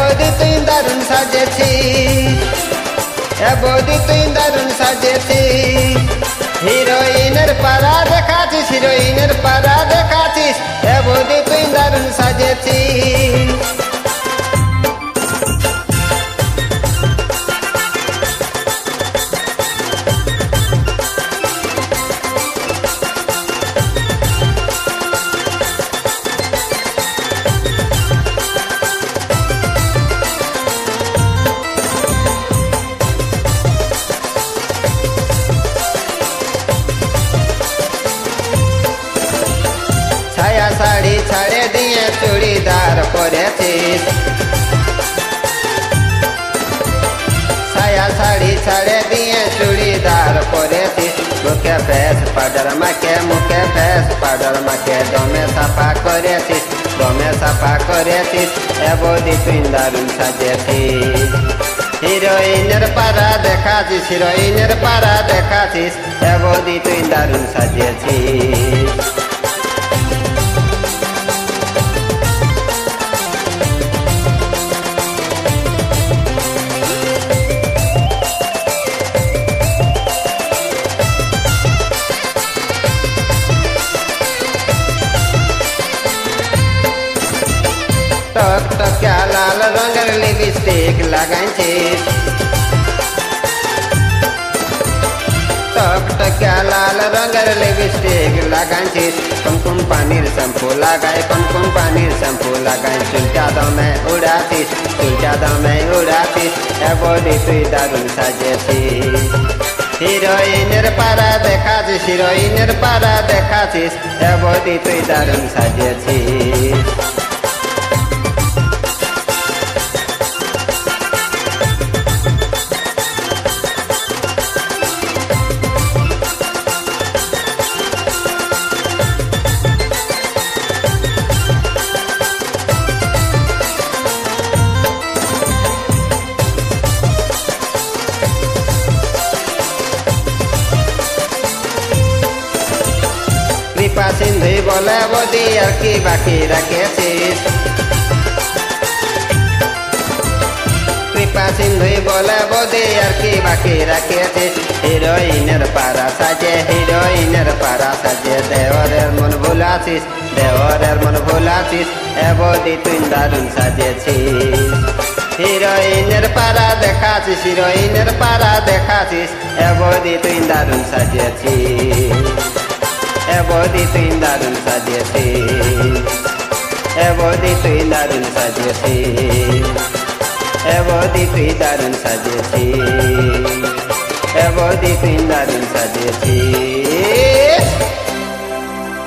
এবদি তুই দারুণ সাজেছি এবদি তুই দারুণ সাজেছিস চুড়িদার পরেছিস ছায়া শাড়ি ছাড়ে দিয়ে চুড়িদার পরেছিস মুখে ফেস পাউডার মাকে মুখে ফেস পাউডার মাকে দমে সাফা করেছিস দমে সাফা করেছিস এ বৌদি তুই দারুণ সাজেছিস হিরোইনের পাড়া দেখাছিস হিরোইনের পাড়া দেখাছিস এ বৌদি তুই দারুণ সাজিয়েছিস টক টকা লাল রঙের লিপস্টিক লাগাইছিস টক টকা লাল রঙের লিপস্টিক লাগাইছিস কুমকুম পানির শ্যাম্পু লাগাই কুমকুম পানির শ্যাম্পু লাগাই। চুলটা দমে উড়াছিস চুলটা দমে উড়াছিস এ বডি তুই দারুণ সাজেছিস হিরোইনের পাড়া দেখাছিস হিরোইনের পাড়া দেখাছিস এ তুই দারুণ সাজিয়েছিস। কৃপা সিন্ধু বলে বদি, আর কি বাকি রাখেছিস কৃপা সিন্ধু বলে বদি, আর কি বাকি রাখেছিস হিরোইনের পারা সাজে, হিরোইনের পারা সাজে দেওয়ারের মন ভুলাছিস দেওয়ারের মন ভুলাছিস, এ বদি তুই দারুণ সাজেছিস। হিরোইনের পারা দেখাছিস, হিরোইনের পারা দেখাছিস, এ বদি তুই দারুণ সাজেছিস। এ বৌদি তুই দারুণ সাজিয়েছিস এ বৌদি তুই দারুণ সাজিয়েছিস এ বৌদি তুই দারুণ সাজিয়েছিস এ বৌদি তুই দারুণ সাজিয়েছিস